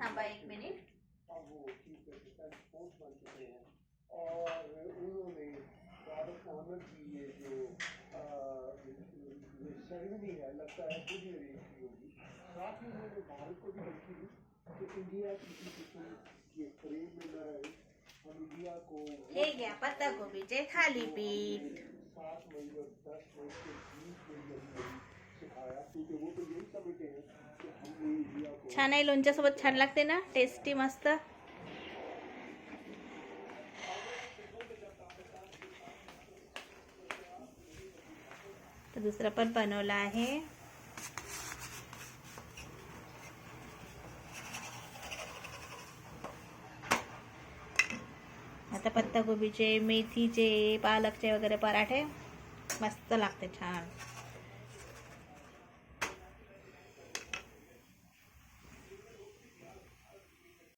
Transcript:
थांबा एक मिनिट। हैं और उन्होंने भारत ऑनर की ये जो सेरेमनी है लगता है ही अरेंज की होगी। साथ ही उन्होंने भारत को भी लिखी कि इंडिया किसी किस्म के फ्रेम में न रहे हम इंडिया को हे घ्या पत्ता गोबीचे थालीपीठ सात मई और दस मई के बीच में सिखाया क्योंकि वो तो यही समझते हैं कि हमने इंडिया छान आहे लोणच्यासोबत छान लागते ना? टेस्टी मस्त. तर दुसरं पण बनवलं आहे. आता पत्ताकोबीचे मेथीचे पालकचे वगैरे पराठे मस्त लागते छान.